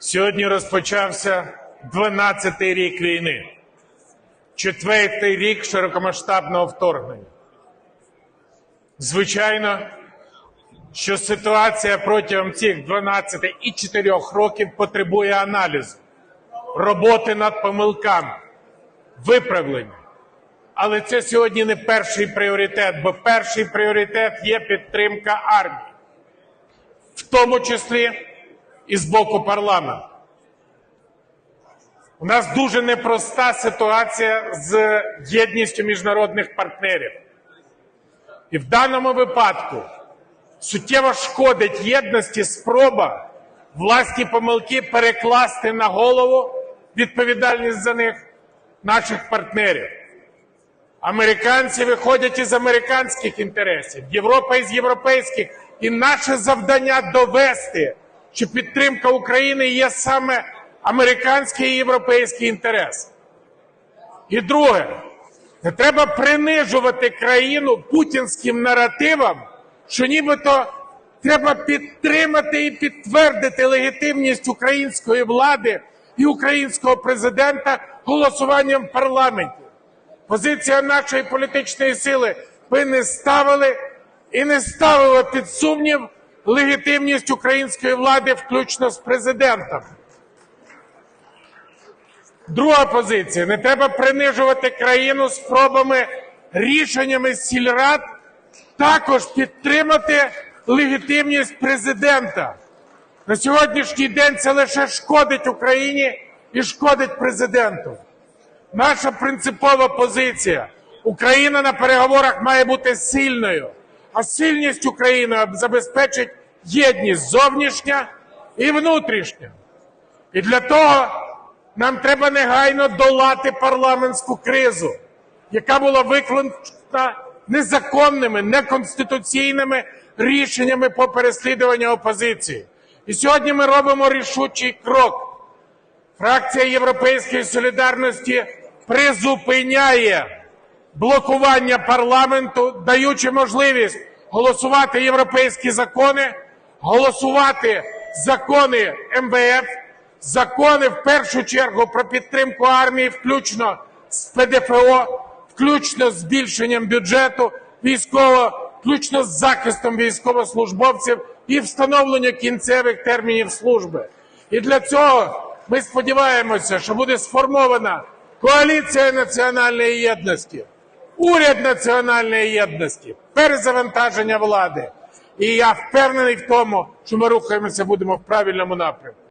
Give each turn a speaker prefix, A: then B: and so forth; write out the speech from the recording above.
A: Сьогодні розпочався 12-й рік війни, четвертий рік широкомасштабного вторгнення. Звичайно, що ситуація протягом цих 12 і 4 років потребує аналізу, роботи над помилками, виправлення. Але це сьогодні не перший пріоритет, бо перший пріоритет є підтримка армії, в тому числі і з боку парламенту. У нас дуже непроста ситуація з єдністю міжнародних партнерів. І в даному випадку суттєво шкодить єдності спроба власні помилки перекласти на голову відповідальність за них наших партнерів. Американці виходять із американських інтересів, Європа із європейських. І наше завдання довести, що підтримка України є саме американський і європейський інтерес. І друге, не треба принижувати країну путінським наративом, що нібито треба підтримати і підтвердити легітимність української влади і українського президента голосуванням в парламенті. Позиція нашої політичної сили ви не ставили і не ставила під сумнів легітимність української влади, включно з президентом. Друга позиція: не треба принижувати країну спробами рішеннями сільрад також підтримати легітимність президента. На сьогоднішній день це лише шкодить Україні і шкодить президенту. Наша принципова позиція: Україна на переговорах має бути сильною, а сильність України забезпечить єдність зовнішня і внутрішня. І для того нам треба негайно долати парламентську кризу, яка була викликана незаконними, неконституційними рішеннями по переслідуванню опозиції. І сьогодні ми робимо рішучий крок. Фракція Європейської солідарності призупиняє блокування парламенту, даючи можливість голосувати європейські закони, голосувати закони МВФ, закони в першу чергу про підтримку армії, включно з ПДФО, включно з збільшенням бюджету військового, включно з захистом військовослужбовців і встановлення кінцевих термінів служби. І для цього ми сподіваємося, що буде сформована коаліція національної єдності, уряд національної єдності, перезавантаження влади. І я впевнений в тому, що ми рухаємося будемо в правильному напрямку.